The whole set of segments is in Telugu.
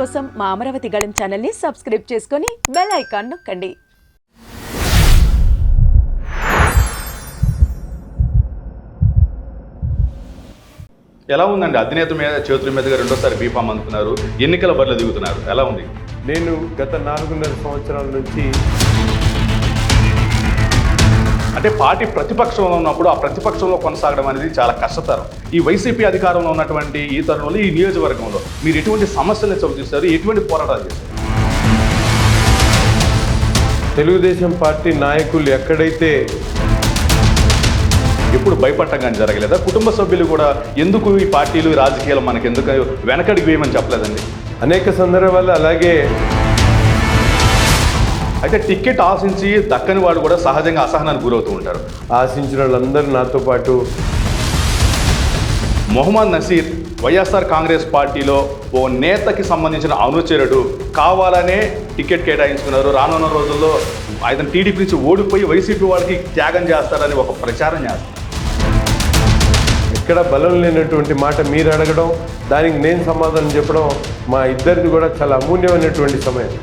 కోసం మా అమరావతి గళం ఛానల్ని సబ్స్క్రైబ్ చేసుకొని బెల్ ఐకాన్ నొక్కండి. ఎలా ఉందండి? అధినేత మీద చేతుల మీదుగా రెండోసారి బీఫామ్ అందుకున్నారు. ఎన్నికల బరిలో దిగుతున్నారు. ఎలా ఉంది? నేను గత నాలుగున్నర సంవత్సరాల నుంచి అంటే పార్టీ ప్రతిపక్షంలో ఉన్నప్పుడు ఆ ప్రతిపక్షంలో కొనసాగడం అనేది చాలా కష్టతరం. ఈ వైసీపీ అధికారంలో ఉన్నటువంటి ఈ తరుణంలో ఈ నియోజకవర్గంలో మీరు ఎటువంటి సమస్యలను చవిచూస్తారు ఎటువంటి పోరాటాలు చేశారు? తెలుగుదేశం పార్టీ నాయకులు ఎక్కడైతే ఎప్పుడు భయపడటం కానీ జరగలేదా? కుటుంబ సభ్యులు కూడా ఎందుకు ఈ పార్టీలు రాజకీయాలు మనకి ఎందుకు వెనకడికి వేయమని చెప్పలేదండి. అనేక సందర్భాల్లో అలాగే అయితే టికెట్ ఆశించి దక్కని వాడు కూడా సహజంగా అసహనానికి గురవుతూ ఉంటారు. ఆశించిన వాళ్ళందరూ నాతో పాటు మొహమ్మద్ నసీర్ వైఎస్ఆర్ కాంగ్రెస్ పార్టీలో ఓ నేతకి సంబంధించిన అనుచరుడు కావాలనే టికెట్ కేటాయించుకున్నారు. రానున్న రోజుల్లో ఆయన టీడీపీ నుంచి ఓడిపోయి వైసీపీ వాళ్ళకి త్యాగం చేస్తారని ఒక ప్రచారం చేస్తారు. ఎక్కడ బలం లేనటువంటి మాట మీరు అడగడం దానికి నేను సమాధానం చెప్పడం మా ఇద్దరిది కూడా చాలా అమూల్యమైనటువంటి సమయం.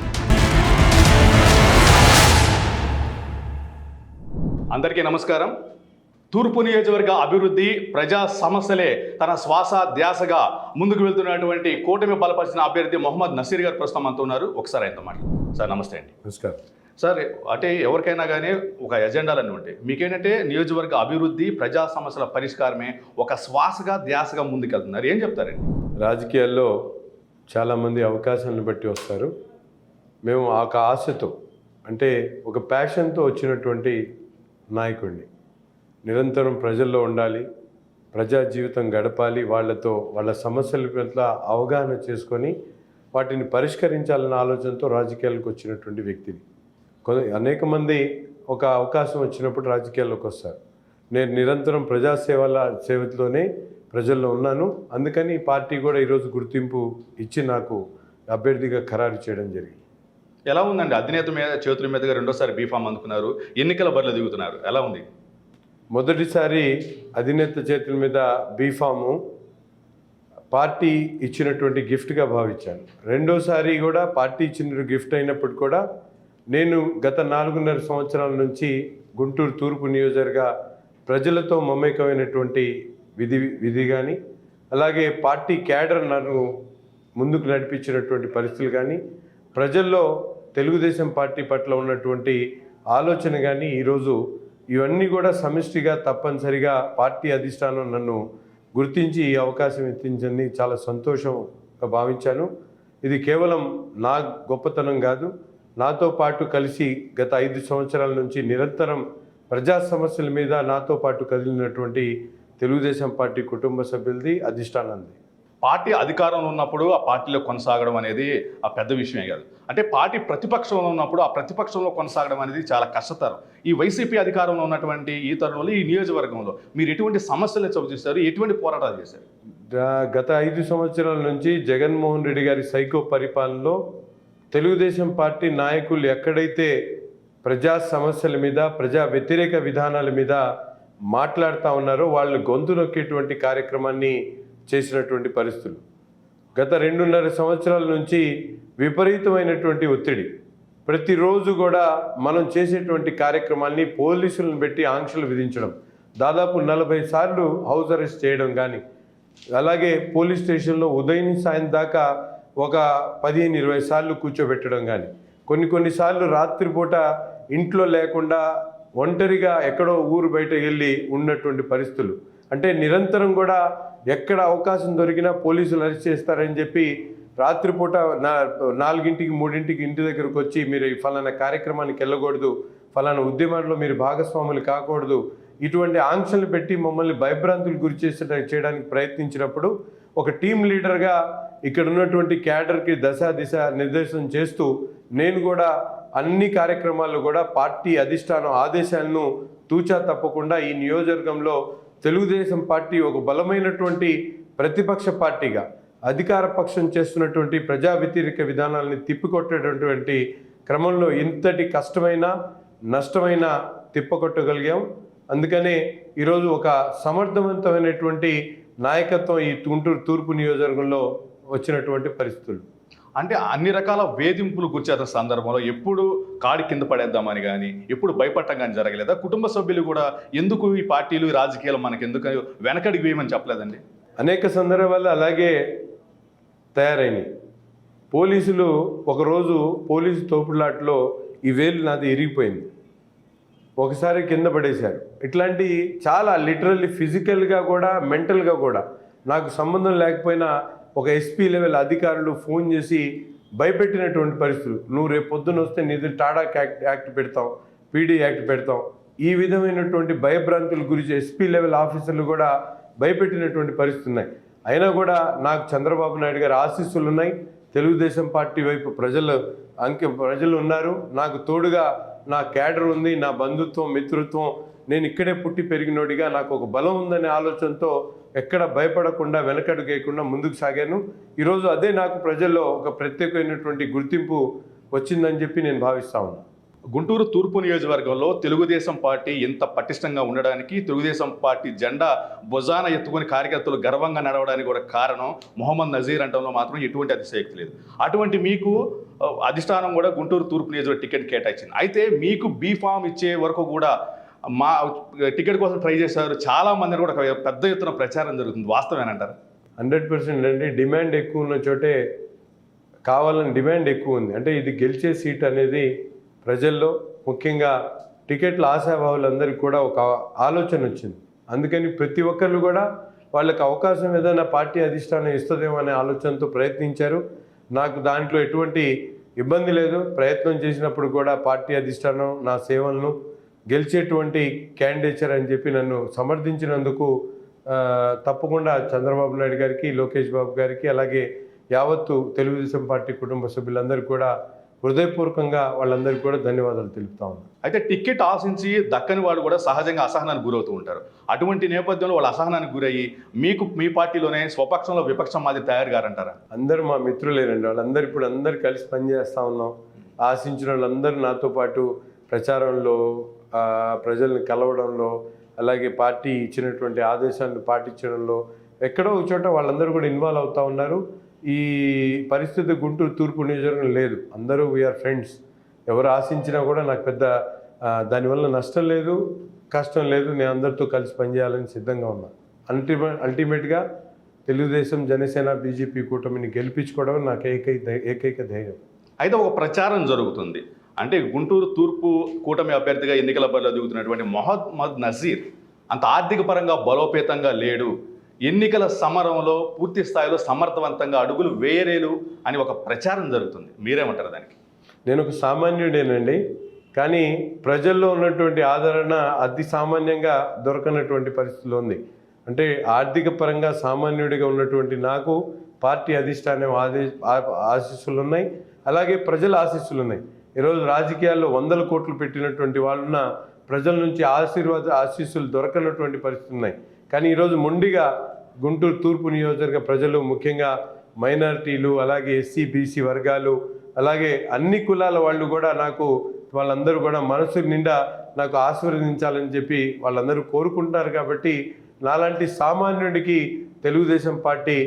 అందరికీ నమస్కారం. తూర్పు నియోజకవర్గ అభివృద్ధి ప్రజా సమస్యలే తన శ్వాస ధ్యాసగా ముందుకు వెళ్తున్నటువంటి కూటమి బలపరిచిన అభ్యర్థి మొహమ్మద్ నసీర్ గారు ప్రస్తుతం అంటూ ఉన్నారు. ఒకసారి ఆయనతో మాట్లాడు సార్ నమస్తే అండి. నమస్కారం. సార్ అంటే ఎవరికైనా కానీ ఒక ఎజెండాలన్నీ ఉంటాయి. మీకేంటంటే నియోజకవర్గ అభివృద్ధి ప్రజా సమస్యల పరిష్కారమే ఒక శ్వాసగా ధ్యాసగా ముందుకెళ్తున్నారు. ఏం చెప్తారండి? రాజకీయాల్లో చాలామంది అవకాశాలను బట్టి వస్తారు. మేము ఆ ఒక ఆశతో అంటే ఒక ప్యాషన్తో వచ్చినటువంటి నాయకుడిని. నిరంతరం ప్రజల్లో ఉండాలి ప్రజా జీవితం గడపాలి వాళ్ళతో వాళ్ళ సమస్యల పట్ల అవగాహన చేసుకొని వాటిని పరిష్కరించాలన్న ఆలోచనతో రాజకీయాలకు వచ్చినటువంటి వ్యక్తిని. కొ అనేక మంది ఒక అవకాశం వచ్చినప్పుడు రాజకీయాల్లోకి వస్తారు. నేను నిరంతరం ప్రజాసేవల సేవలోనే ప్రజల్లో ఉన్నాను. అందుకని పార్టీ కూడా ఈరోజు గుర్తింపు ఇచ్చి నాకు అభ్యర్థిగా ఖరారు చేయడం జరిగింది. ఎలా ఉందండి? అధినేత మీద చేతుల మీదుగా రెండోసారి బీఫామ్ అందుకున్నారు. ఎన్నికల బరిలో దిగుతున్నారు. ఎలా ఉంది? మొదటిసారి అధినేత చేతుల మీద బీఫాము పార్టీ ఇచ్చినటువంటి గిఫ్ట్గా భావించాను రెండోసారి కూడా పార్టీ ఇచ్చిన గిఫ్ట్ అయినప్పుడు కూడా నేను గత నాలుగున్నర సంవత్సరాల నుంచి గుంటూరు తూర్పు నియోజకవర్గ ప్రజలతో మమేకమైనటువంటి విధి విధి కానీ అలాగే పార్టీ క్యాడర్ నన్ను ముందుకు నడిపించినటువంటి పరిస్థితులు కానీ ప్రజల్లో తెలుగుదేశం పార్టీ పట్ల ఉన్నటువంటి ఆలోచన కానీ ఈరోజు ఇవన్నీ కూడా సమిష్టిగా తప్పనిసరిగా పార్టీ అధిష్టానం నన్ను గుర్తించి ఈ అవకాశం ఎత్తించింది చాలా సంతోషంగా భావించాను. ఇది కేవలం నా గొప్పతనం కాదు. నాతో పాటు కలిసి గత ఐదు సంవత్సరాల నుంచి నిరంతరం ప్రజా సమస్యల మీద నాతో పాటు కదిలినటువంటి తెలుగుదేశం పార్టీ కుటుంబ సభ్యులది అధిష్టానంది. పార్టీ అధికారంలో ఉన్నప్పుడు ఆ పార్టీలో కొనసాగడం అనేది ఆ పెద్ద విషయమే కాదు. అంటే పార్టీ ప్రతిపక్షంలో ఉన్నప్పుడు ఆ ప్రతిపక్షంలో కొనసాగడం అనేది చాలా కష్టతరం. ఈ వైసీపీ అధికారంలో ఉన్నటువంటి ఈ తరుణంలో ఈ నియోజకవర్గంలో మీరు ఎటువంటి సమస్యలు చవిచూస్తారు ఎటువంటి పోరాటాలు చేశారు? గత ఐదు సంవత్సరాల నుంచి జగన్మోహన్ రెడ్డి గారి సైకో పరిపాలనలో తెలుగుదేశం పార్టీ నాయకులు ఎక్కడైతే ప్రజా సమస్యల మీద ప్రజా వ్యతిరేక విధానాల మీద మాట్లాడుతూ ఉన్నారో వాళ్ళు గొంతు నొక్కేటువంటి కార్యక్రమాన్ని చేసినటువంటి పరిస్థితులు. గత రెండున్నర సంవత్సరాల నుంచి విపరీతమైనటువంటి ఒత్తిడి. ప్రతిరోజు కూడా మనం చేసేటువంటి కార్యక్రమాన్ని పోలీసులను పెట్టి ఆంక్షలు విధించడం. దాదాపు నలభై సార్లు హౌస్ అరెస్ట్ చేయడం కానీ అలాగే పోలీస్ స్టేషన్లో ఉదయం సాయం దాకా ఒక పదిహేను ఇరవై సార్లు కూర్చోబెట్టడం కానీ కొన్ని కొన్నిసార్లు రాత్రిపూట ఇంట్లో లేకుండా ఒంటరిగా ఎక్కడో ఊరు బయట వెళ్ళి ఉన్నటువంటి పరిస్థితులు. అంటే నిరంతరం కూడా ఎక్కడ అవకాశం దొరికినా పోలీసులు అరెస్ట్ చేస్తారని చెప్పి రాత్రిపూట నా నాలుగింటికి మూడింటికి ఇంటి దగ్గరకు వచ్చి మీరు ఈ ఫలానా కార్యక్రమానికి వెళ్ళకూడదు ఫలానా ఉద్యమాల్లో మీరు భాగస్వాములు కాకూడదు ఇటువంటి ఆంక్షలు పెట్టి మమ్మల్ని భయభ్రాంతులు గురి చేసే చేయడానికి ప్రయత్నించినప్పుడు ఒక టీం లీడర్గా ఇక్కడ ఉన్నటువంటి క్యాడర్కి దశ దిశ నిర్దేశం చేస్తూ నేను కూడా అన్ని కార్యక్రమాల్లో కూడా పార్టీ అధిష్టానం ఆదేశాలను తూచా తప్పకుండా ఈ నియోజకవర్గంలో తెలుగుదేశం పార్టీ ఒక బలమైనటువంటి ప్రతిపక్ష పార్టీగా అధికార పక్షం చేస్తున్నటువంటి ప్రజా వ్యతిరేక విధానాలని తిప్పికొట్టేటటువంటి క్రమంలో ఇంతటి కష్టమైన నష్టమైన తిప్పకొట్టగలిగాం. అందుకనే ఈరోజు ఒక సమర్థవంతమైనటువంటి నాయకత్వం ఈ గుంటూరు తూర్పు నియోజకవర్గంలో వచ్చినటువంటి పరిస్థితులు. అంటే అన్ని రకాల వేధింపులు గుర్చేత సందర్భంలో ఎప్పుడు కాడి కింద పడేద్దామని కానీ ఎప్పుడు భయపడటం కానీ జరగలేదా? కుటుంబ సభ్యులు కూడా ఎందుకు ఈ పార్టీలు ఈ రాజకీయాలు మనకి ఎందుకు వెనకడికి వేయమని చెప్పలేదండి? అనేక సందర్భాల్లో అలాగే తయారైనాయి. పోలీసులు ఒకరోజు పోలీసు తోపులాట్లో ఈ వేలు నాది ఇరిగిపోయింది. ఒకసారి కింద పడేశారు. ఇట్లాంటి చాలా లిటరల్లీ ఫిజికల్గా కూడా మెంటల్గా కూడా నాకు సంబంధం లేకపోయినా ఒక ఎస్పీ లెవెల్ అధికారులు ఫోన్ చేసి భయపెట్టినటువంటి పరిస్థితులు. నువ్వు రేపు పొద్దున వస్తే నీది టాడా యాక్ట్ యాక్ట్ పెడతాం పీడీ యాక్ట్ పెడతాం. ఈ విధమైనటువంటి భయభ్రాంతుల గురించి ఎస్పీ లెవెల్ ఆఫీసర్లు కూడా భయపెట్టినటువంటి పరిస్థితులు ఉన్నాయి. అయినా కూడా నాకు చంద్రబాబు నాయుడు గారి ఆశీస్సులు ఉన్నాయి. తెలుగుదేశం పార్టీ వైపు ప్రజలు అంకె ప్రజలు ఉన్నారు. నాకు తోడుగా నా క్యాడర్ ఉంది నా బంధుత్వం మిత్రత్వం నేను ఇక్కడే పుట్టి పెరిగినోడిగా నాకు ఒక బలం ఉందనే ఆలోచనతో ఎక్కడ భయపడకుండా వెనకడుగేయకుండా ముందుకు సాగాను. ఈరోజు అదే నాకు ప్రజల్లో ఒక ప్రత్యేకమైనటువంటి గుర్తింపు వచ్చిందని చెప్పి నేను భావిస్తా ఉన్నాను గుంటూరు తూర్పు నియోజకవర్గంలో తెలుగుదేశం పార్టీ ఇంత పటిష్టంగా ఉండడానికి తెలుగుదేశం పార్టీ జెండా భుజాన ఎత్తుకుని కార్యకర్తలు గర్వంగా నడవడానికి కూడా కారణం మొహమ్మద్ నజీర్ అంటంలో మాత్రం ఎటువంటి అతిశయక్తి లేదు. అటువంటి మీకు అధిష్టానం కూడా గుంటూరు తూర్పు నియోజకవర్గ టికెట్ కేటాయించింది. అయితే మీకు బీ ఫామ్ ఇచ్చే వరకు కూడా మా టికెట్ కోసం ట్రై చేశారు. చాలా మంది కూడా పెద్ద ఎత్తున ప్రచారం జరుగుతుంది. వాస్తవేనంటారు హండ్రెడ్ పర్సెంట్ అండి డిమాండ్ ఎక్కువ ఉన్న చోటే కావాలని డిమాండ్ ఎక్కువ ఉంది. అంటే ఇది గెలిచే సీట్ అనేది ప్రజల్లో ముఖ్యంగా టికెట్ల ఆశాభావులందరికీ కూడా ఒక ఆలోచన వచ్చింది. అందుకని ప్రతి ఒక్కరు కూడా వాళ్ళకి అవకాశం ఏదైనా పార్టీ అధిష్టానం ఇస్తుందేమో అనే ఆలోచనతో ప్రయత్నించారు. నాకు దాంట్లో ఎటువంటి ఇబ్బంది లేదు. ప్రయత్నం చేసినప్పుడు కూడా పార్టీ అధిష్టానం నా సేవలను గెలిచేటువంటి క్యాండిడేచర్ అని చెప్పి నన్ను సమర్థించినందుకు తప్పకుండా చంద్రబాబు నాయుడు గారికి లోకేష్ బాబు గారికి అలాగే యావత్తు తెలుగుదేశం పార్టీ కుటుంబ సభ్యులందరికీ కూడా హృదయపూర్వకంగా వాళ్ళందరికీ కూడా ధన్యవాదాలు తెలుపుతా ఉన్నాను అయితే టికెట్ ఆశించి దక్కని వాళ్ళు కూడా సహజంగా అసహనానికి గురవుతూ ఉంటారు. అటువంటి నేపథ్యంలో వాళ్ళు అసహనానికి గురయ్యి మీకు మీ పార్టీలోనే స్వపక్షంలో విపక్షం మాది తయారు గారంటారా అందరూ మా మిత్రులేనండి. వాళ్ళందరూ ఇప్పుడు అందరు కలిసి పనిచేస్తూ ఉన్నాం. ఆశించిన వాళ్ళందరూ నాతో పాటు ప్రచారంలో ప్రజల్ని కలవడంలో అలాగే పార్టీ ఇచ్చినటువంటి ఆదేశాలను పాటించడంలో ఎక్కడో ఒక చోట వాళ్ళందరూ కూడా ఇన్వాల్వ్ అవుతూ ఉన్నారు. ఈ పరిస్థితి గుంటూరు తూర్పు నియోజకవర్గం లేదు. అందరూ వీఆర్ ఫ్రెండ్స్ ఎవరు ఆశించినా కూడా నాకు పెద్ద దానివల్ల నష్టం లేదు కష్టం లేదు. నేను అందరితో కలిసి పనిచేయాలని సిద్ధంగా ఉన్నా. అల్టిమే అల్టిమేట్గా తెలుగుదేశం జనసేన బీజేపీ కూటమిని గెలిపించుకోవడం నాకు ఏకైక ఏకైక ధైర్యం అయితే ఒక ప్రచారం జరుగుతుంది. అంటే గుంటూరు తూర్పు కూటమి అభ్యర్థిగా ఎన్నికల బరిలో దిగుతున్నటువంటి మొహమ్మద్ నజీర్ అంత ఆర్థిక పరంగా బలోపేతంగా లేడు. ఎన్నికల సమరంలో పూర్తి స్థాయిలో సమర్థవంతంగా అడుగులు వేయలేరు అని ఒక ప్రచారం జరుగుతుంది. మీరేమంటారు దానికి? నేను ఒక సామాన్యుడేనండి కానీ ప్రజల్లో ఉన్నటువంటి ఆదరణ అతి సామాన్యంగా దొరకనటువంటి పరిస్థితిలో ఉంది. అంటే ఆర్థిక పరంగా సామాన్యుడిగా ఉన్నటువంటి నాకు పార్టీ అధిష్టానం ఆదే ఆశీస్సులు ఉన్నాయి అలాగే ప్రజల ఆశీస్సులు ఉన్నాయి ఈరోజు రాజకీయాల్లో వందల కోట్లు పెట్టినటువంటి వాళ్ళున్న ప్రజల నుంచి ఆశీర్వాద ఆశీస్సులు దొరకనటువంటి పరిస్థితులు ఉన్నాయి. కానీ ఈరోజు మొండిగా గుంటూరు తూర్పు నియోజకవర్గ ప్రజలు ముఖ్యంగా మైనారిటీలు అలాగే ఎస్సీ బీసీ వర్గాలు అలాగే అన్ని కులాల వాళ్ళు కూడా నాకు వాళ్ళందరూ కూడా మనసు నిండా నాకు ఆశీర్వదించాలని చెప్పి వాళ్ళందరూ కోరుకుంటున్నారు కాబట్టి నాలాంటి సామాన్యుడికి తెలుగుదేశం పార్టీ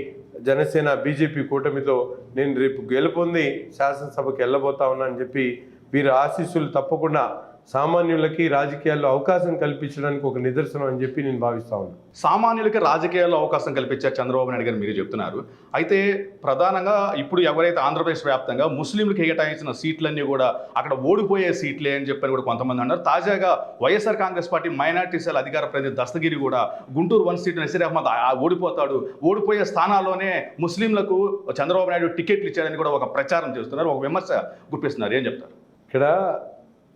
జనసేన బీజేపీ కూటమితో నేను రేపు గెలుపొంది శాసనసభకి వెళ్ళబోతా ఉన్నా అని చెప్పి వీరి ఆశీస్సులు తప్పకుండా సామాన్యులకి రాజకీయాల్లో అవకాశం కల్పించడానికి ఒక నిదర్శనం అని చెప్పి నేను భావిస్తా ఉన్నాను సామాన్యులకి రాజకీయాల్లో అవకాశం కల్పించారు చంద్రబాబు నాయుడు గారు మీరు చెప్తున్నారు. అయితే ప్రధానంగా ఇప్పుడు ఎవరైతే ఆంధ్రప్రదేశ్ వ్యాప్తంగా ముస్లింలకు కేటాయించిన సీట్లన్నీ కూడా అక్కడ ఓడిపోయే సీట్లే అని చెప్పని కూడా కొంతమంది అన్నారు. తాజాగా YSR Congress party minority cell అధికార ప్రతినిధి దస్తగిరి కూడా గుంటూరు వన్ సీట్ నసీర్ అహ్మద్ ఓడిపోతాడు. ఓడిపోయే స్థానాల్లోనే ముస్లింలకు చంద్రబాబు నాయుడు టికెట్లు ఇచ్చారని కూడా ఒక ప్రచారం చేస్తున్నారు. ఒక విమర్శ గుప్పిస్తున్నారు. ఏం చెప్తారు? ఇక్కడ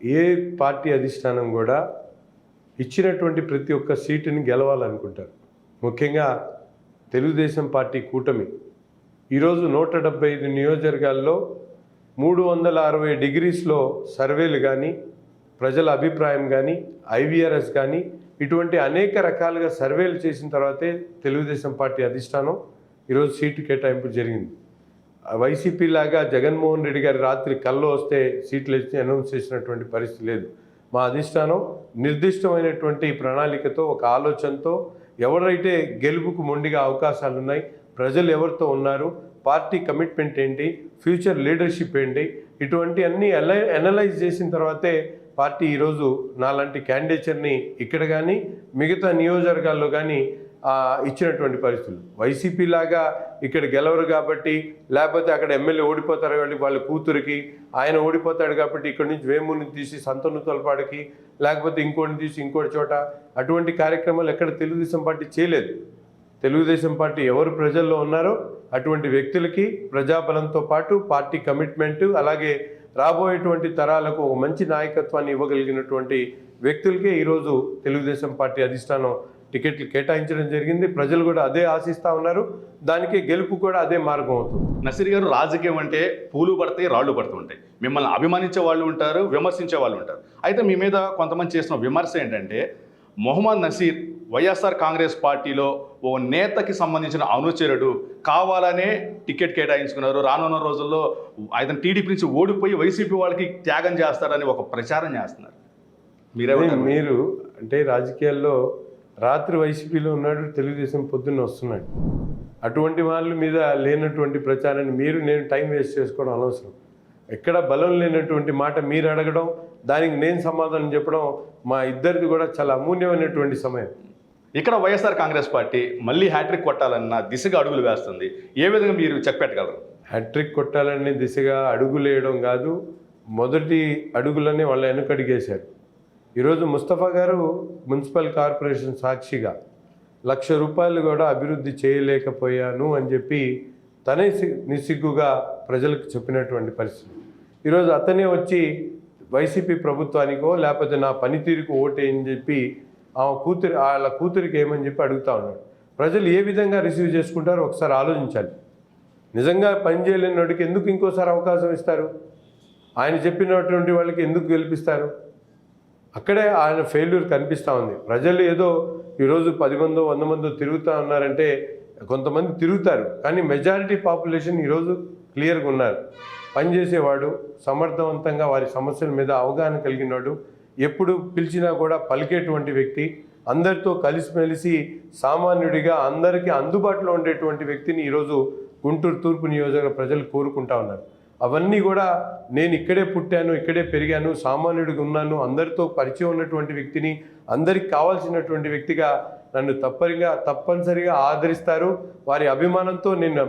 ఏ పార్టీ అధిష్టానం కూడా ఇచ్చినటువంటి ప్రతి ఒక్క సీటుని గెలవాలనుకుంటారు. ముఖ్యంగా తెలుగుదేశం పార్టీ కూటమి. ఈరోజు నూట డెబ్బై ఐదు నియోజకవర్గాల్లో మూడు వందల అరవై డిగ్రీస్లో సర్వేలు కానీ ప్రజల అభిప్రాయం కానీ ఐవీఆర్ఎస్ కానీ ఇటువంటి అనేక రకాలుగా సర్వేలు చేసిన తర్వాతే తెలుగుదేశం పార్టీ అధిష్టానం ఈరోజు సీటు కేటాయింపు జరిగింది. వైసీపీ లాగా జగన్మోహన్ రెడ్డి గారి రాత్రి కల్లో వస్తే సీట్లు ఇచ్చి అనౌన్స్ చేసినటువంటి పరిస్థితి లేదు. మా అధిష్టానం నిర్దిష్టమైనటువంటి ప్రణాళికతో ఒక ఆలోచనతో ఎవరైతే గెలుపుకు మొండిగా అవకాశాలు ఉన్నాయి ప్రజలు ఎవరితో ఉన్నారు పార్టీ కమిట్మెంట్ ఏంటి ఫ్యూచర్ లీడర్షిప్ ఏంటి ఇటువంటి అన్ని అనలైజ్ చేసిన తర్వాతే పార్టీ ఈరోజు నాలాంటి క్యాండిడేచర్ని ఇక్కడ కానీ మిగతా నియోజకవర్గాల్లో కానీ ఇచ్చినటువంటి పరిస్థితులు. వైసీపీ లాగా ఇక్కడ గెలవరు కాబట్టి లేకపోతే అక్కడ ఎమ్మెల్యే ఓడిపోతారు కాబట్టి వాళ్ళ కూతురికి ఆయన ఓడిపోతాడు కాబట్టి ఇక్కడ నుంచి వేముని తీసి సంతను తొలపాడికి లేకపోతే ఇంకోటిని తీసి ఇంకోటి చోట. అటువంటి కార్యక్రమాలు ఎక్కడ తెలుగుదేశం పార్టీ చేయలేదు. తెలుగుదేశం పార్టీ ఎవరు ప్రజల్లో ఉన్నారో అటువంటి వ్యక్తులకి ప్రజాబలంతో పాటు పార్టీ కమిట్మెంట్ అలాగే రాబోయేటువంటి తరాలకు ఒక మంచి నాయకత్వాన్ని ఇవ్వగలిగినటువంటి వ్యక్తులకే ఈరోజు తెలుగుదేశం పార్టీ అధిష్టానం టికెట్లు కేటాయించడం జరిగింది. ప్రజలు కూడా అదే ఆశిస్తూ ఉన్నారు. దానికి గెలుపు కూడా అదే మార్గం అవుతుంది. నసీర్ గారు రాజకీయం అంటే పూలు పడతాయి రాళ్ళు పడుతుంటాయి మిమ్మల్ని అభిమానించే వాళ్ళు ఉంటారు విమర్శించే వాళ్ళు ఉంటారు. అయితే మీ మీద కొంతమంది చేసిన విమర్శ ఏంటంటే మొహమ్మద్ నసీర్ వైఎస్ఆర్ కాంగ్రెస్ పార్టీలో ఓ నేతకి సంబంధించిన అనుచరుడు కావాలనే టికెట్ కేటాయించుకున్నారు. రానున్న రోజుల్లో ఆయన టీడీపీ నుంచి ఓడిపోయి వైసీపీ వాళ్ళకి త్యాగం చేస్తారని ఒక ప్రచారం చేస్తున్నారు. మీరేమంటారు? మీరు అంటే రాజకీయాల్లో రాత్రి వైసీపీలో ఉన్నాడు తెలుగుదేశం పొద్దున్న వస్తున్నాడు. అటువంటి వాళ్ళ మీద లేనటువంటి ప్రచారాన్ని మీరు నేను టైం వేస్ట్ చేసుకోవడం అనవసరం. ఎక్కడ బలం లేనటువంటి మాట మీరు అడగడం దానికి నేను సమాధానం చెప్పడం మా ఇద్దరిది కూడా చాలా అమూల్యమైనటువంటి సమయం. ఇక్కడ వైఎస్ఆర్ కాంగ్రెస్ పార్టీ మళ్ళీ హ్యాట్రిక్ కొట్టాలన్న దిశగా అడుగులు వేస్తుంది. ఏ విధంగా మీరు చెప్పెట్టగలరు హ్యాట్రిక్ కొట్టాలనే దిశగా అడుగులేయడం కాదు మొదటి అడుగులనే వాళ్ళ వెనకడిగేశారు. ఈరోజు ముస్తఫా గారు మున్సిపల్ కార్పొరేషన్ సాక్షిగా లక్ష రూపాయలు కూడా అభివృద్ధి చేయలేకపోయాను అని చెప్పి తనే నిసిగ్గుగా నిస్సిగ్గుగా ప్రజలకు చెప్పినటువంటి పరిస్థితి. ఈరోజు అతనే వచ్చి వైసీపీ ప్రభుత్వానికో లేకపోతే నా పనితీరుకు ఓటేయని చెప్పి ఆమె కూతురు వాళ్ళ కూతురికి ఏమని చెప్పి అడుగుతా ఉన్నాడు. ప్రజలు ఏ విధంగా రిసీవ్ చేసుకుంటారో ఒకసారి ఆలోచించాలి. నిజంగా పని చేయలేని వాడికి ఎందుకు ఇంకోసారి అవకాశం ఇస్తారు? ఆయన చెప్పినటువంటి వాళ్ళకి ఎందుకు గెలిపిస్తారు? అక్కడే ఆయన ఫెయిల్యూర్ కనిపిస్తూ ఉంది. ప్రజలు ఏదో ఈరోజు పది మందో వంద మందో తిరుగుతూ ఉన్నారంటే కొంతమంది తిరుగుతారు. కానీ మెజారిటీ పాపులేషన్ ఈరోజు క్లియర్గా ఉన్నారు. పనిచేసేవాడు సమర్థవంతంగా వారి సమస్యల మీద అవగాహన కలిగినవాడు ఎప్పుడు పిలిచినా కూడా పలికేటువంటి వ్యక్తి అందరితో కలిసిమెలిసి సామాన్యుడిగా అందరికీ అందుబాటులో ఉండేటువంటి వ్యక్తిని ఈరోజు గుంటూరు తూర్పు నియోజకవర్గ ప్రజలు కోరుకుంటా ఉన్నారు. అవన్నీ కూడా నేను ఇక్కడే పుట్టాను ఇక్కడే పెరిగాను సామాన్యుడిగా ఉన్నాను అందరితో పరిచయం ఉన్నటువంటి వ్యక్తిని అందరికి కావాల్సినటువంటి వ్యక్తిగా నన్ను తప్పనిగా తప్పనిసరిగా ఆదరిస్తారు. వారి అభిమానంతో నేను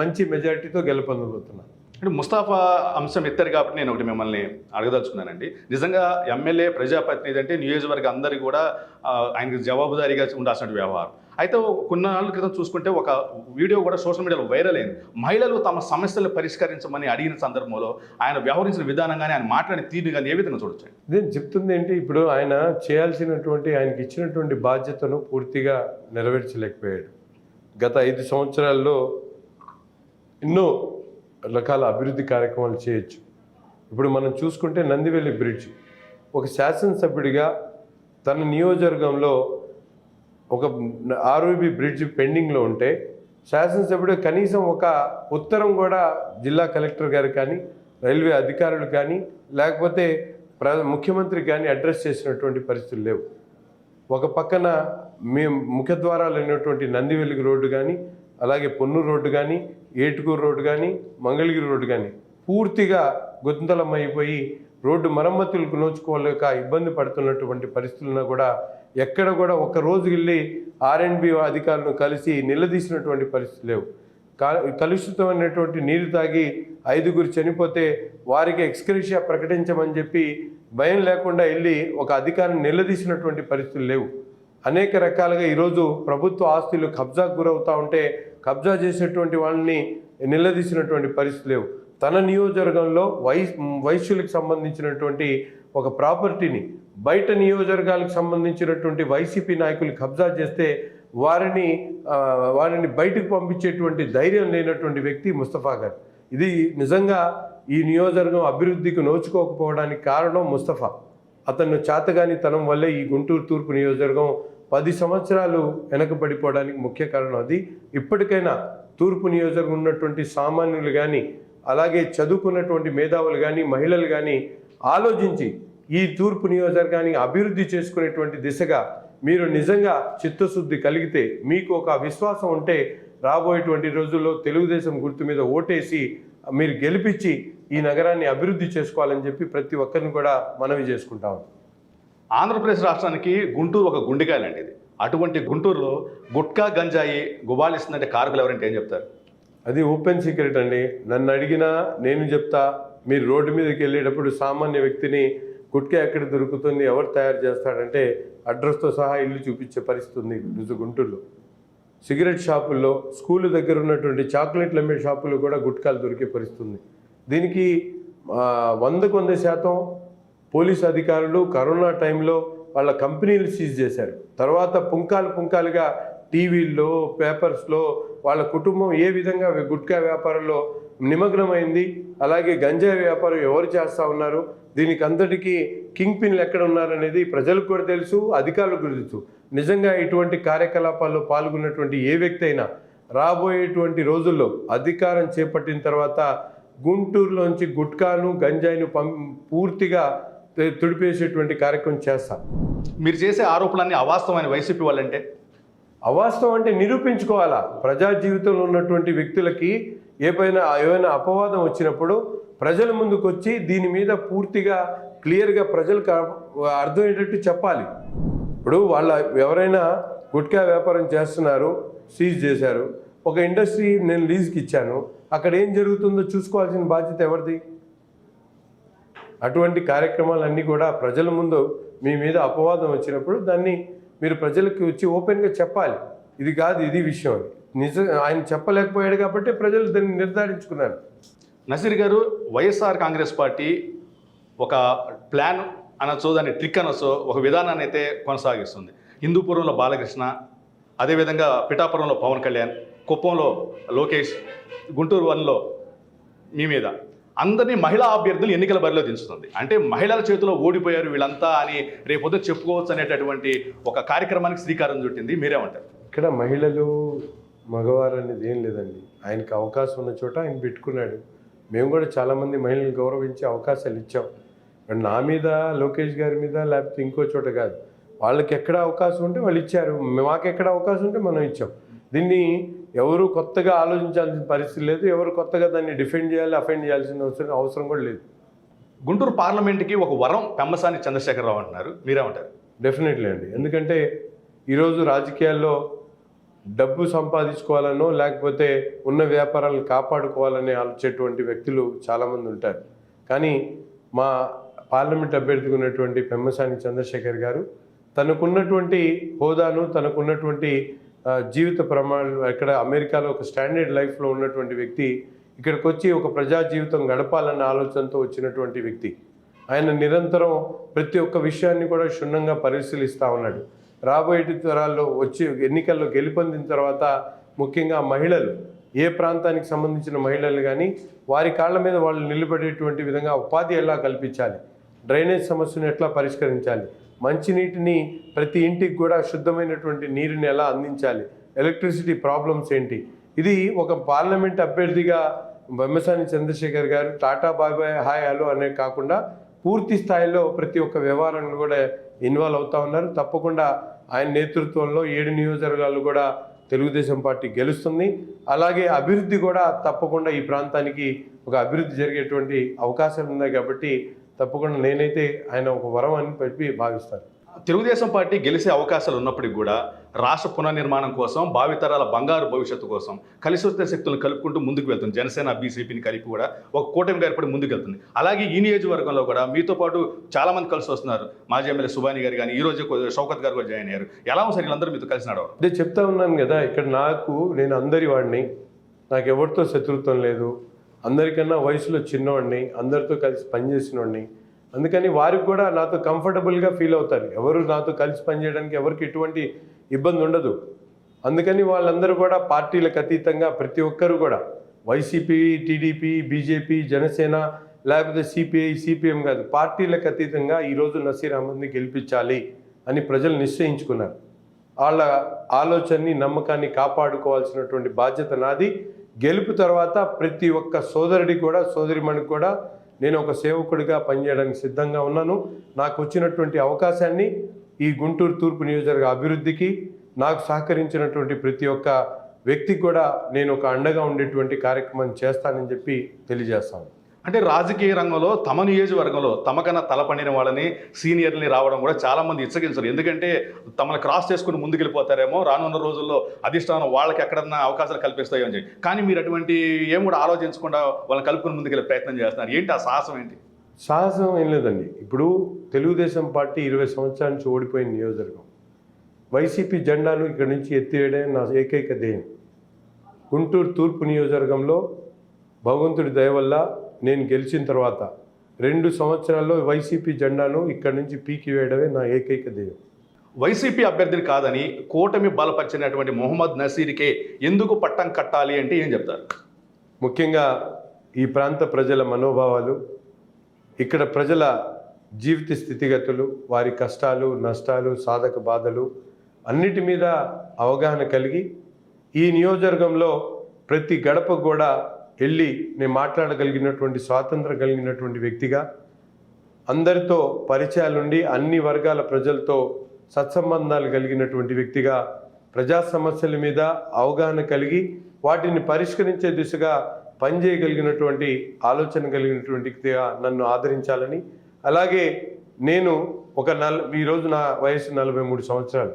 మంచి మెజారిటీతో గెలుపొందబోతున్నాను అంటే ముస్తాఫా అంశం ఎత్తారు కాబట్టి నేను ఒకటి మిమ్మల్ని అడగదలుచుకున్నానండి. నిజంగా ఎమ్మెల్యే ప్రజాప్రతినిధి అంటే నియోజకవర్గ అందరికీ కూడా ఆయనకు జవాబుదారీగా ఉండాల్సిన వ్యవహారం. అయితే కొన్నాళ్ళ క్రితం చూసుకుంటే ఒక వీడియో కూడా సోషల్ మీడియాలో వైరల్ అయింది. మహిళలు తమ సమస్యలు పరిష్కరించమని అడిగిన సందర్భంలో ఆయన వ్యవహరించిన విధానంగానే ఆయన మాట్లాడిన తీరు కానీ ఏ విధంగా చూడొచ్చు? నేను చెప్తుంది ఏంటి ఇప్పుడు ఆయన చేయాల్సినటువంటి ఆయనకి ఇచ్చినటువంటి బాధ్యతను పూర్తిగా నెరవేర్చలేకపోయాడు. గత ఐదు సంవత్సరాల్లో ఎన్నో రకాల అభివృద్ధి కార్యక్రమాలు చేయొచ్చు. ఇప్పుడు మనం చూసుకుంటే నందివెల్లి బ్రిడ్జ్ ఒక శాసనసభ్యుడిగా తన నియోజకవర్గంలో ఒక ఆర్ఓబి బ్రిడ్జ్ పెండింగ్లో ఉంటే శాసనసభ్యుడు కనీసం ఒక ఉత్తరం కూడా జిల్లా కలెక్టర్ గారు కానీ రైల్వే అధికారులు కానీ లేకపోతే ప్ర ముఖ్యమంత్రి కానీ అడ్రస్ చేసినటువంటి పరిస్థితులు లేవు. ఒక పక్కన మీ ముఖద్వారాలు అయినటువంటి నందివెలుగు రోడ్డు కానీ అలాగే పొన్నూరు రోడ్డు కానీ ఏటుకూరు రోడ్డు కానీ మంగళగిరి రోడ్డు కానీ పూర్తిగా గుంతలం అయిపోయి రోడ్డు మరమ్మతులకు నోచుకోలేక ఇబ్బంది పడుతున్నటువంటి పరిస్థితులను కూడా ఎక్కడ కూడా ఒక రోజు వెళ్ళి ఆర్ఎండ్బి అధికారులను కలిసి నిలదీసినటువంటి పరిస్థితి లేవు. కలుషితమైనటువంటి నీరు తాగి ఐదుగురు చనిపోతే వారికి ఎక్స్క్రేషియా ప్రకటించమని చెప్పి భయం లేకుండా వెళ్ళి ఒక అధికారిని నిలదీసినటువంటి పరిస్థితులు లేవు. అనేక రకాలుగా ఈరోజు ప్రభుత్వ ఆస్తులు కబ్జాకు గురవుతూ ఉంటే కబ్జా చేసేటువంటి వాళ్ళని నిలదీసినటువంటి పరిస్థితులు లేవు. తన నియోజకవర్గంలో వై వైశ్యులకు సంబంధించినటువంటి ఒక ప్రాపర్టీని బయట నియోజకవర్గాలకు సంబంధించినటువంటి వైసీపీ నాయకులు కబ్జా చేస్తే వారిని వారిని బయటకు పంపించేటువంటి ధైర్యం లేనటువంటి వ్యక్తి ముస్తఫా గారు ఇది నిజంగా ఈ నియోజకవర్గం అభివృద్ధికి నోచుకోకపోవడానికి కారణం ముస్తఫా. అతను చేతగాని తనం వల్లే ఈ గుంటూరు తూర్పు నియోజకవర్గం పది సంవత్సరాలు వెనకబడిపోవడానికి ముఖ్య కారణం అది. ఇప్పటికైనా తూర్పు నియోజకవర్గం ఉన్నటువంటి సామాన్యులు కానీ అలాగే చదువుకున్నటువంటి మేధావులు కానీ మహిళలు కానీ ఆలోచించి ఈ తూర్పు నియోజకవర్గాన్ని అభివృద్ధి చేసుకునేటువంటి దిశగా మీరు నిజంగా చిత్తశుద్ధి కలిగితే మీకు ఒక విశ్వాసం ఉంటే రాబోయేటువంటి రోజుల్లో తెలుగుదేశం గుర్తు మీద ఓటేసి మీరు గెలిపించి ఈ నగరాన్ని అభివృద్ధి చేసుకోవాలని చెప్పి ప్రతి ఒక్కరిని కూడా మనవి చేసుకుంటాం. ఆంధ్రప్రదేశ్ రాష్ట్రానికి గుంటూరు ఒక గుండెకాయలండి ఇది. అటువంటి గుంటూరులో గుట్కా గంజాయి గుబాలిస్తుందంటే కారకులు ఎవరంటే ఏం చెప్తారు? అది ఓపెన్ సీక్రెట్ అండి. నన్ను అడిగినా నేను చెప్తా మీరు రోడ్డు మీదకి వెళ్ళేటప్పుడు సామాన్య వ్యక్తిని గుట్కా ఎక్కడ దొరుకుతుంది ఎవరు తయారు చేస్తాడంటే అడ్రస్తో సహా ఇల్లు చూపించే పరిస్థితి ఉంది రుజు గుంటూరులో సిగరెట్ షాపుల్లో స్కూల్ దగ్గర ఉన్నటువంటి చాక్లెట్లు అమ్మే షాపుల్లో కూడా గుట్కాలు దొరికే పరిస్థితి ఉంది. దీనికి వందకు వంద శాతం పోలీస్ అధికారులు కరోనా టైంలో వాళ్ళ కంపెనీలు సీజ్ చేశారు. తర్వాత పుంకాలు పుంకాలుగా టీవీల్లో పేపర్స్లో వాళ్ళ కుటుంబం ఏ విధంగా గుట్కా వ్యాపారంలో నిమగ్నమైంది. అలాగే గంజాయి వ్యాపారం ఎవరు చేస్తూ ఉన్నారు? దీనికి అంతటికీ కింగ్ పిన్లు ఎక్కడ ఉన్నారనేది ప్రజలకు కూడా తెలుసు అధికారులకు కూడా తెలుసు. నిజంగా ఇటువంటి కార్యకలాపాల్లో పాల్గొన్నటువంటి ఏ వ్యక్తి అయినా రాబోయేటువంటి రోజుల్లో అధికారం చేపట్టిన తర్వాత గుంటూరులోంచి గుట్కాను గంజాయిను పం పూర్తిగా తుడిపేసేటువంటి కార్యక్రమం చేస్తాం. మీరు చేసే ఆరోపణలన్నీ అవాస్తవమైన వైసీపీ వాళ్ళంటే? అవాస్తవం అంటే నిరూపించుకోవాలా? ప్రజా జీవితంలో ఉన్నటువంటి వ్యక్తులకి ఏపైనా ఏమైనా అపవాదం వచ్చినప్పుడు ప్రజల ముందుకు వచ్చి దీని మీద పూర్తిగా క్లియర్గా ప్రజలకు అర్థమయ్యేటట్టు చెప్పాలి. ఇప్పుడు వాళ్ళ ఎవరైనా గుట్కా వ్యాపారం చేస్తున్నారు సీజ్ చేశారు. ఒక ఇండస్ట్రీ నేను లీజ్కి ఇచ్చాను. అక్కడ ఏం జరుగుతుందో చూసుకోవాల్సిన బాధ్యత ఎవరిది? అటువంటి కార్యక్రమాలన్నీ కూడా ప్రజల ముందు మీ మీద అపవాదం వచ్చినప్పుడు దాన్ని మీరు ప్రజలకు వచ్చి ఓపెన్గా చెప్పాలి. ఇది కాదు ఇది విషయం అని నిజం ఆయన చెప్పలేకపోయాడు కాబట్టి ప్రజలు దాన్ని నిర్ధారించుకున్నారు. నసీర్ గారు వైఎస్ఆర్ కాంగ్రెస్ పార్టీ ఒక ప్లాన్ అనొచ్చు దాన్ని ట్రిక్ అనొచ్చు ఒక విధానాన్ని అయితే కొనసాగిస్తుంది. హిందూపురంలో బాలకృష్ణ అదేవిధంగా పిఠాపురంలో పవన్ కళ్యాణ్ కుప్పంలో లోకేష్ గుంటూరు వన్లో మీ మీద. అందరినీ మహిళా అభ్యర్థులు ఎన్నికల బరిలో దించుతుంది. అంటే మహిళల చేతిలో ఓడిపోయారు వీళ్ళంతా అని రేపొద్దు చెప్పుకోవచ్చు అనేటటువంటి ఒక కార్యక్రమానికి శ్రీకారం చుట్టింది. మీరేమంటారు? ఇక్కడ మహిళలు మగవారు అనేది ఏం లేదండి. ఆయనకి అవకాశం ఉన్న చోట ఆయన పెట్టుకున్నాడు. మేము కూడా చాలామంది మహిళలు గౌరవించే అవకాశాలు ఇచ్చాం. నా మీద లోకేష్ గారి మీద లేకపోతే ఇంకో చోట కాదు. వాళ్ళకి ఎక్కడ అవకాశం ఉంటే వాళ్ళు ఇచ్చారు. మాకు ఎక్కడ అవకాశం ఉంటే మనం ఇచ్చాం. దీన్ని ఎవరు కొత్తగా ఆలోచించాల్సిన పరిస్థితి లేదు. ఎవరు కొత్తగా దాన్ని డిఫెండ్ చేయాలి అఫెండ్ చేయాల్సిన అవసరం అవసరం కూడా లేదు. గుంటూరు పార్లమెంట్కి ఒక వరం పెమ్మసాని చంద్రశేఖరరావు అంటున్నారు. మీరేమంటారు? డెఫినెట్లీ అండి. ఎందుకంటే ఈరోజు రాజకీయాల్లో డబ్బు సంపాదించుకోవాలనో లేకపోతే ఉన్న వ్యాపారాలను కాపాడుకోవాలని ఆలోచేటువంటి వ్యక్తులు చాలామంది ఉంటారు. కానీ మా పార్లమెంట్ అభ్యర్థిగా ఉన్నటువంటి పెమ్మసాని చంద్రశేఖర్ గారు తనకున్నటువంటి హోదాను తనకున్నటువంటి జీవిత ప్రమాణాలు ఇక్కడ అమెరికాలో ఒక స్టాండర్డ్ లైఫ్లో ఉన్నటువంటి వ్యక్తి ఇక్కడికి వచ్చి ఒక ప్రజా జీవితం గడపాలన్న ఆలోచనతో వచ్చినటువంటి వ్యక్తి. ఆయన నిరంతరం ప్రతి ఒక్క విషయాన్ని కూడా క్షుణ్ణంగా పరిశీలిస్తూ ఉన్నాడు. రాబోయే తరాల్లో వచ్చి ఎన్నికల్లో గెలుపొందిన తర్వాత ముఖ్యంగా మహిళలు ఏ ప్రాంతానికి సంబంధించిన మహిళలు కానీ వారి కాళ్ళ మీద వాళ్ళు నిలబడేటువంటి విధంగా ఉపాధి ఎలా కల్పించాలి? డ్రైనేజ్ సమస్యను ఎట్లా పరిష్కరించాలి? మంచినీటిని ప్రతి ఇంటికి కూడా శుద్ధమైనటువంటి నీరుని ఎలా అందించాలి? ఎలక్ట్రిసిటీ ప్రాబ్లమ్స్ ఏంటి? ఇది ఒక పార్లమెంట్ అభ్యర్థిగా బొమ్మసాని చంద్రశేఖర్ గారు టాటా బాబాయ్ హాయ్ హలో అనే కాకుండా పూర్తి స్థాయిలో ప్రతి ఒక్క వ్యవహారాన్ని కూడా ఇన్వాల్వ్ అవుతా ఉన్నారు. తప్పకుండా ఆయన నేతృత్వంలో ఏడు నియోజకవర్గాలు కూడా తెలుగుదేశం పార్టీ గెలుస్తుంది. అలాగే అభివృద్ధి కూడా తప్పకుండా ఈ ప్రాంతానికి ఒక అభివృద్ధి జరిగేటువంటి అవకాశాలు ఉన్నాయి కాబట్టి తప్పకుండా నేనైతే ఆయన ఒక వరం అని చెప్పి భావిస్తాను. తెలుగుదేశం పార్టీ గెలిచే అవకాశాలు ఉన్నప్పటికీ కూడా రాష్ట్ర పునర్నిర్మాణం కోసం భావితరాల బంగారు భవిష్యత్తు కోసం కలిసి వచ్చిన శక్తులను కలుపుకుంటూ ముందుకు వెళ్తుంది. జనసేన బీసీపీని కలిపి కూడా ఒక కూటమిగా ఏర్పడి ముందుకు వెళ్తుంది. అలాగే ఈ నియోజకవర్గంలో కూడా మీతో పాటు చాలామంది కలిసి వస్తున్నారు. మాజీ ఎమ్మెల్యే సుబాని గారు కానీ ఈ రోజు షౌకత్ గారు కూడా జాయిన్ అయ్యారు. ఎలా ఉంది సార్ వీళ్ళందరూ మీతో కలిసి నడవరు అదే చెప్తా ఉన్నాను కదా ఇక్కడ నాకు నేను అందరి వాడిని. నాకు ఎవరితో శత్రుత్వం లేదు. అందరికన్నా వయసులో చిన్నవాడిని అందరితో కలిసి పనిచేసిన వాడిని అందుకని వారికి కూడా నాతో కంఫర్టబుల్గా ఫీల్ అవుతారు. ఎవరు నాతో కలిసి పనిచేయడానికి ఎవరికి ఎటువంటి ఇబ్బంది ఉండదు. అందుకని వాళ్ళందరూ కూడా పార్టీలకు అతీతంగా ప్రతి ఒక్కరు కూడా వైసీపీ టీడీపీ బీజేపీ జనసేన లేకపోతే సిపిఐ సిపిఎం కాదు పార్టీలకు అతీతంగా ఈరోజు నసీర్ అహ్మద్ని గెలిపించాలి అని ప్రజలు నిశ్చయించుకున్నారు. వాళ్ళ ఆలోచనని నమ్మకాన్ని కాపాడుకోవాల్సినటువంటి బాధ్యత నాది. గెలుపు తర్వాత ప్రతి ఒక్క సోదరుడి కూడా సోదరిమణికి కూడా నేను ఒక సేవకుడిగా పనిచేయడానికి సిద్ధంగా ఉన్నాను. నాకు వచ్చినటువంటి అవకాశాన్ని ఈ గుంటూరు తూర్పు నియోజకవర్గ అభివృద్ధికి నాకు సహకరించినటువంటి ప్రతి ఒక్క వ్యక్తికి కూడా నేను ఒక అండగా ఉండేటువంటి కార్యక్రమం చేస్తానని చెప్పి తెలియజేస్తాను. అంటే రాజకీయ రంగంలో తమ నియోజకవర్గంలో తమకన్నా తలపడిన వాళ్ళని సీనియర్ని రావడం కూడా చాలామంది ఇచ్చగించరు. ఎందుకంటే తమను క్రాస్ చేసుకుని ముందుకెళ్ళిపోతారేమో రానున్న రోజుల్లో అధిష్టానం వాళ్ళకి ఎక్కడన్నా అవకాశాలు కల్పిస్తాయో అని చెప్పి. కానీ మీరు అటువంటి ఏం కూడా ఆలోచించకుండా వాళ్ళని కలుపుకుని ముందుకెళ్ళే ప్రయత్నం చేస్తున్నారు. ఏంటి ఆ సాహసం ఏంటి? సాహసం ఏం లేదండి. ఇప్పుడు తెలుగుదేశం పార్టీ ఇరవై సంవత్సరాల నుంచి ఓడిపోయిన నియోజకవర్గం. వైసీపీ జెండాను ఇక్కడి నుంచి ఎత్తివేయడం నా ఏకైక ధ్యేయం. గుంటూరు తూర్పు నియోజకవర్గంలో భగవంతుడి దయ వల్ల నేను గెలిచిన తర్వాత రెండు సంవత్సరాల్లో వైసీపీ జెండాను ఇక్కడి నుంచి పీకి వేయడమే నా ఏకైక ధ్యేయం. వైసీపీ అభ్యర్థిని కాదని కూటమి బలపరిచినటువంటి మొహమ్మద్ నసీర్కే ఎందుకు పట్టం కట్టాలి అంటే ఏం చెప్తారు? ముఖ్యంగా ఈ ప్రాంత ప్రజల మనోభావాలు ఇక్కడ ప్రజల జీవిత స్థితిగతులు వారి కష్టాలు నష్టాలు సాధక బాధలు అన్నిటి మీద అవగాహన కలిగి ఈ నియోజకవర్గంలో ప్రతి గడప కూడా వెళ్ళి నేను మాట్లాడగలిగినటువంటి స్వాతంత్రం కలిగినటువంటి వ్యక్తిగా అందరితో పరిచయాలుండి అన్ని వర్గాల ప్రజలతో సత్సంబంధాలు కలిగినటువంటి వ్యక్తిగా ప్రజా సమస్యల మీద అవగాహన కలిగి వాటిని పరిష్కరించే దిశగా పనిచేయగలిగినటువంటి ఆలోచన కలిగినటువంటి నన్ను ఆదరించాలని. అలాగే నేను ఒక నల్ ఈరోజు నా వయసు నలభై మూడు సంవత్సరాలు.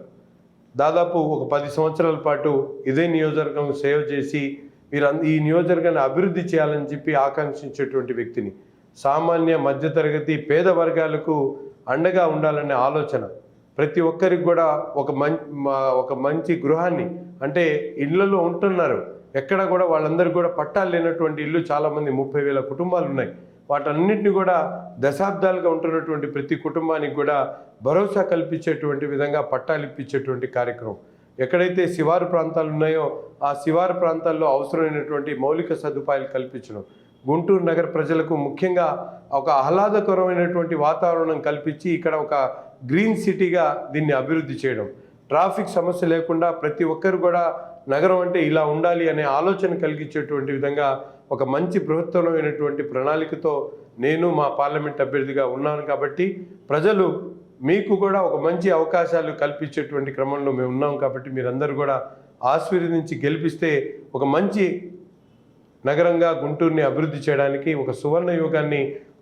దాదాపు ఒక పది సంవత్సరాల పాటు ఇదే నియోజకవర్గం సేవ చేసి మీరు ఈ నియోజకవర్గాన్ని అభివృద్ధి చేయాలని చెప్పి ఆకాంక్షించేటువంటి వ్యక్తిని. సామాన్య మధ్యతరగతి పేద వర్గాలకు అండగా ఉండాలనే ఆలోచన. ప్రతి ఒక్కరికి కూడా ఒక మం మా- ఒక మంచి గృహాన్ని అంటే ఇళ్ళలో ఉంటున్నారు. ఎక్కడ కూడా వాళ్ళందరూ కూడా పట్టాలు లేనటువంటి ఇల్లు చాలామంది ముప్పై వేల కుటుంబాలు ఉన్నాయి. వాటన్నిటిని కూడా దశాబ్దాలుగా ఉంటున్నటువంటి ప్రతి కుటుంబానికి కూడా భరోసా కల్పించేటువంటి విధంగా పట్టాలు ఇప్పించేటువంటి కార్యక్రమం. ఎక్కడైతే శివారు ప్రాంతాలు ఉన్నాయో ఆ శివారు ప్రాంతాల్లో అవసరమైనటువంటి మౌలిక సదుపాయాలు కల్పించడం. గుంటూరు నగర ప్రజలకు ముఖ్యంగా ఒక ఆహ్లాదకరమైనటువంటి వాతావరణం కల్పించి ఇక్కడ ఒక గ్రీన్ సిటీగా దీన్ని అభివృద్ధి చేయడం. ట్రాఫిక్ సమస్య లేకుండా ప్రతి ఒక్కరు కూడా నగరం అంటే ఇలా ఉండాలి అనే ఆలోచన కలిగించేటువంటి విధంగా ఒక మంచి బృహత్తరమైనటువంటి ప్రణాళికతో నేను మా పార్లమెంట్ అభ్యర్థిగా ఉన్నాను కాబట్టి ప్రజలు మీకు కూడా ఒక మంచి అవకాశాలు కల్పించేటువంటి క్రమంలో మేము ఉన్నాం కాబట్టి మీరందరూ కూడా ఆశీర్వదించి గెలిపిస్తే ఒక మంచి నగరంగా గుంటూరుని అభివృద్ధి చేయడానికి ఒక సువర్ణ యుగాన్ని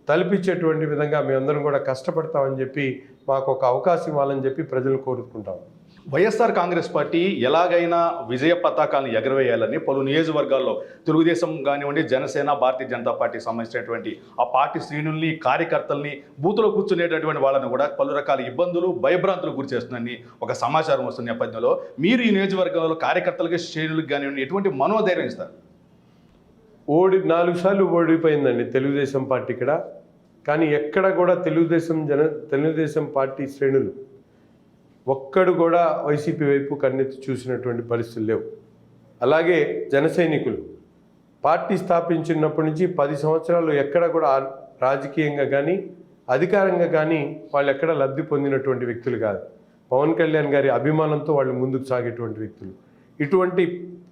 తలపించేటువంటి విధంగా మేమందరం కూడా కష్టపడతామని చెప్పి మాకు ఒక అవకాశం ఇవ్వాలని చెప్పి ప్రజలు కోరుకుంటాం. వైఎస్ఆర్ కాంగ్రెస్ పార్టీ ఎలాగైనా విజయ పతాకాలను ఎగరవేయాలని పలు నియోజకవర్గాల్లో తెలుగుదేశం కానివ్వండి జనసేన భారతీయ జనతా పార్టీకి సంబంధించినటువంటి ఆ పార్టీ శ్రేణుల్ని కార్యకర్తల్ని బూతులో కూర్చునేటటువంటి వాళ్ళని కూడా పలు రకాల ఇబ్బందులు భయభ్రాంతులు గురి చేస్తుందని ఒక సమాచారం వస్తున్న నేపథ్యంలో మీరు ఈ నియోజకవర్గంలో కార్యకర్తలకి శ్రేణులకు కానివ్వండి ఎటువంటి మనోధైర్యం ఇస్తారు? ఓడి నాలుగు సార్లు ఓడిపోయిందండి తెలుగుదేశం పార్టీ ఇక్కడ. కానీ ఎక్కడ కూడా తెలుగుదేశం జన తెలుగుదేశం పార్టీ శ్రేణులు ఒక్కడు కూడా వైసీపీ వైపు కన్నెత్తి చూసినటువంటి పరిస్థితులు లేవు. అలాగే జన సైనికులు పార్టీ స్థాపించినప్పటి నుంచి పది సంవత్సరాలు ఎక్కడ కూడా రాజకీయంగా కానీ అధికారంగా కానీ వాళ్ళు ఎక్కడ లబ్ధి పొందినటువంటి వ్యక్తులు కాదు. పవన్ కళ్యాణ్ గారి అభిమానంతో వాళ్ళు ముందుకు సాగేటువంటి వ్యక్తులు. ఇటువంటి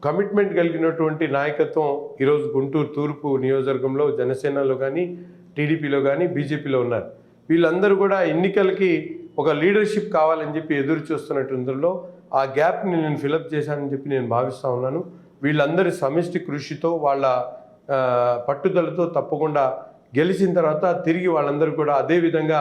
కమిట్మెంట్ కలిగినటువంటి నాయకత్వం ఈరోజు గుంటూరు తూర్పు నియోజకవర్గంలో జనసేనలో కానీ టీడీపీలో కానీ బీజేపీలో ఉన్నారు. వీళ్ళందరూ కూడా ఎన్నికలకి ఒక లీడర్షిప్ కావాలని చెప్పి ఎదురు చూస్తున్నట్టుందలో ఆ గ్యాప్ని నేను ఫిలప్ చేశానని చెప్పి నేను భావిస్తూ ఉన్నాను. వీళ్ళందరి సమిష్టి కృషితో వాళ్ళ పట్టుదలతో తప్పకుండా గెలిచిన తర్వాత తిరిగి వాళ్ళందరూ కూడా అదే విధంగా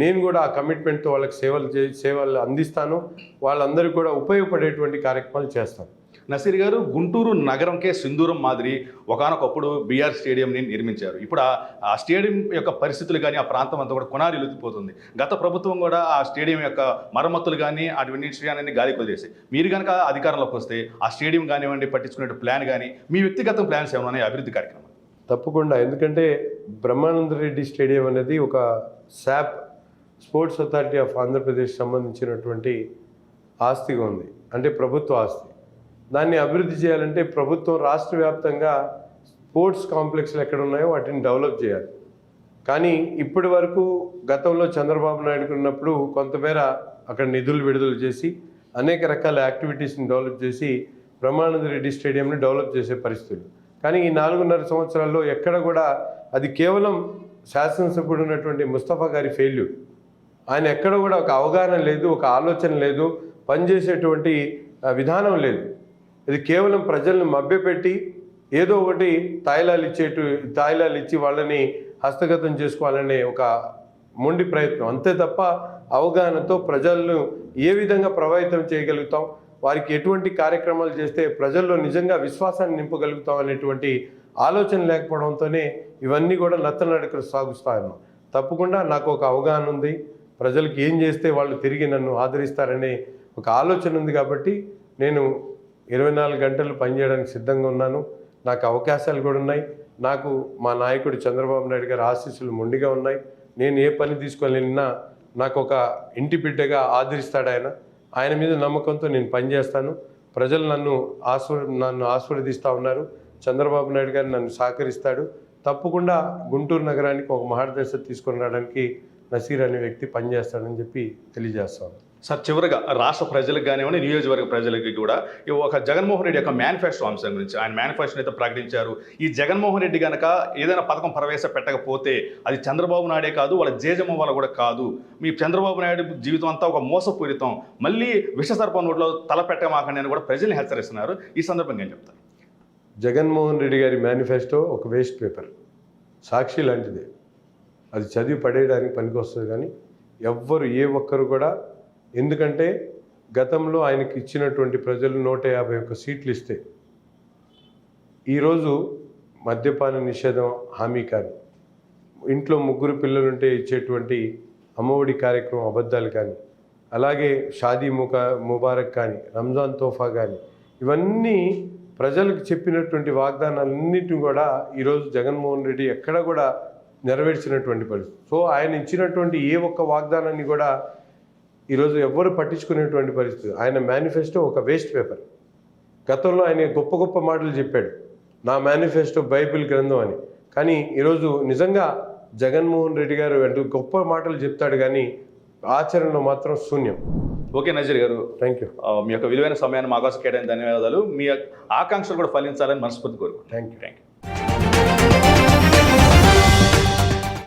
నేను కూడా ఆ కమిట్మెంట్తో వాళ్ళకి సేవలు చే సేవలు అందిస్తాను. వాళ్ళందరూ కూడా ఉపయోగపడేటువంటి కార్యక్రమాలు చేస్తాను. నసీర్ గారు గుంటూరు నగరంకే సింధూరం మాదిరి ఒకనొకప్పుడు బీఆర్ స్టేడియంని నిర్మించారు. ఇప్పుడు ఆ- స్టేడియం యొక్క పరిస్థితులు కానీ ఆ ప్రాంతం అంతా కూడా కొనారిల్లుతుపోతుంది గత ప్రభుత్వం కూడా ఆ స్టేడియం యొక్క మరమ్మతులు కానీ అటువంటి విషయాన్ని గాలి కొదిలేసి మీరు కనుక అధికారంలోకి వస్తే ఆ స్టేడియం కానివ్వండి పట్టించుకునే ప్లాన్ కానీ మీ వ్యక్తిగత ప్లాన్స్ ఏమైనా అభివృద్ధి కార్యక్రమం తప్పకుండా. ఎందుకంటే బ్రహ్మానంద రెడ్డి స్టేడియం అనేది ఒక SAAP sports authority of Andhra Pradesh సంబంధించినటువంటి ఆస్తిగా ఉంది. అంటే ప్రభుత్వ ఆస్తి. దాన్ని అభివృద్ధి చేయాలంటే ప్రభుత్వం రాష్ట్ర వ్యాప్తంగా స్పోర్ట్స్ కాంప్లెక్స్లు ఎక్కడ ఉన్నాయో వాటిని డెవలప్ చేయాలి. కానీ ఇప్పటి వరకు గతంలో చంద్రబాబు నాయుడు ఉన్నప్పుడు కొంతమేర అక్కడ నిధులు విడుదల చేసి అనేక రకాల యాక్టివిటీస్ని డెవలప్ చేసి బ్రహ్మానంద రెడ్డి స్టేడియంని డెవలప్ చేసే పరిస్థితులు. కానీ ఈ నాలుగున్నర సంవత్సరాల్లో ఎక్కడ కూడా అది కేవలం శాసనసభ్యుడు ఉన్నటువంటి ముస్తఫా గారి ఫెయిల్యూర్ ఆయన ఎక్కడ కూడా ఒక అవగాహన లేదు ఒక ఆలోచన లేదు పనిచేసేటువంటి విధానం లేదు. ఇది కేవలం ప్రజలను మభ్యపెట్టి ఏదో ఒకటి తాయిలాలు ఇచ్చేటు తాయిలాలు ఇచ్చి వాళ్ళని హస్తగతం చేసుకోవాలనే ఒక మొండి ప్రయత్నం. అంతే తప్ప అవగాహనతో ప్రజలను ఏ విధంగా ప్రభావితం చేయగలుగుతాం? వారికి ఎటువంటి కార్యక్రమాలు చేస్తే ప్రజల్లో నిజంగా విశ్వాసాన్ని నింపగలుగుతాం అనేటువంటి ఆలోచన లేకపోవడంతోనే ఇవన్నీ కూడా నత్తనడకలు సాగుస్తాయన్నాం తప్పకుండా నాకు ఒక అవగాహన ఉంది. ప్రజలకు ఏం చేస్తే వాళ్ళు తిరిగి నన్ను ఆదరిస్తారనే ఒక ఆలోచన ఉంది కాబట్టి నేను ఇరవై నాలుగు గంటలు పనిచేయడానికి సిద్ధంగా ఉన్నాను. నాకు అవకాశాలు కూడా ఉన్నాయి. నాకు మా నాయకుడు చంద్రబాబు నాయుడు గారి ఆశీస్సులు మొండిగా ఉన్నాయి. నేను ఏ పని తీసుకొని నాకు ఒక ఇంటి బిడ్డగా ఆదరిస్తాడు ఆయన. ఆయన మీద నమ్మకంతో నేను పనిచేస్తాను. ప్రజలు నన్ను ఆస్వ నన్ను ఆస్వాదిస్తూ ఉన్నారు. చంద్రబాబు నాయుడు గారు నన్ను సహకరిస్తాడు. తప్పకుండా గుంటూరు నగరానికి ఒక మహాదర్శ తీసుకొని రావడానికి నసీర్ అనే వ్యక్తి పనిచేస్తాడని చెప్పి తెలియజేస్తాను సార్ చివరిగా రాష్ట్ర ప్రజలకు కానివ్వండి నియోజకవర్గ ప్రజలకి కూడా ఒక జగన్మోహన్ రెడ్డి యొక్క మేనిఫెస్టో అంశం గురించి ఆయన మేనిఫెస్టోని అయితే ప్రకటించారు. ఈ జగన్మోహన్ రెడ్డి గనక ఏదైనా పథకం ప్రవేశపెట్టకపోతే అది చంద్రబాబు నాయుడే కాదు వాళ్ళ జేజమ్మ వాళ్ళ కూడా కాదు. మీ చంద్రబాబు నాయుడు జీవితం అంతా ఒక మోసపూరితం. మళ్ళీ విషసర్పం నోట్లో తలపెట్టమాకండి అని కూడా ప్రజల్ని హెచ్చరిస్తున్నారు. ఈ సందర్భంగా ఏం చెప్తారు? జగన్మోహన్ రెడ్డి గారి మేనిఫెస్టో ఒక వేస్ట్ పేపర్ సాక్షి లాంటిదే. అది చదివి పడేయడానికి పనికొస్తుంది కానీ ఎవ్వరు ఏ ఒక్కరు కూడా ఎందుకంటే గతంలో ఆయనకి ఇచ్చినటువంటి ప్రజలు నూట యాభై ఒక్క సీట్లు ఇస్తే ఈరోజు మద్యపాన నిషేధం హామీ కానీ ఇంట్లో ముగ్గురు పిల్లలుంటే ఇచ్చేటువంటి అమ్మఒడి కార్యక్రమం అబద్ధాలు కానీ అలాగే షాదీ ముకా ముబారక్ కానీ రంజాన్ తోఫా కానీ ఇవన్నీ ప్రజలకు చెప్పినటువంటి వాగ్దానాలన్నింటినీ కూడా ఈరోజు జగన్మోహన్ రెడ్డి ఎక్కడ కూడా నెరవేర్చినటువంటి పరిస్థితి. సో ఆయన ఇచ్చినటువంటి ఏ ఒక్క వాగ్దానాన్ని కూడా ఈరోజు ఎవ్వరు పట్టించుకునేటువంటి పరిస్థితి. ఆయన మేనిఫెస్టో ఒక వేస్ట్ పేపర్ గతంలో ఆయన గొప్ప గొప్ప మాటలు చెప్పాడు. నా మేనిఫెస్టో బైబిల్ గ్రంథం అని. కానీ ఈరోజు నిజంగా జగన్మోహన్ రెడ్డి గారు అంటూ గొప్ప మాటలు చెప్తాడు కానీ ఆచరణలో మాత్రం శూన్యం. ఓకే నజీర్ గారు. థ్యాంక్ యూ మీ యొక్క విలువైన సమయాన్ని మా కోసం కేటాయిన ధన్యవాదాలు. మీ ఆకాంక్షలు కూడా ఫలించాలని మనస్ఫూర్తి కోరుకుంటున్నాను. Thank you thank you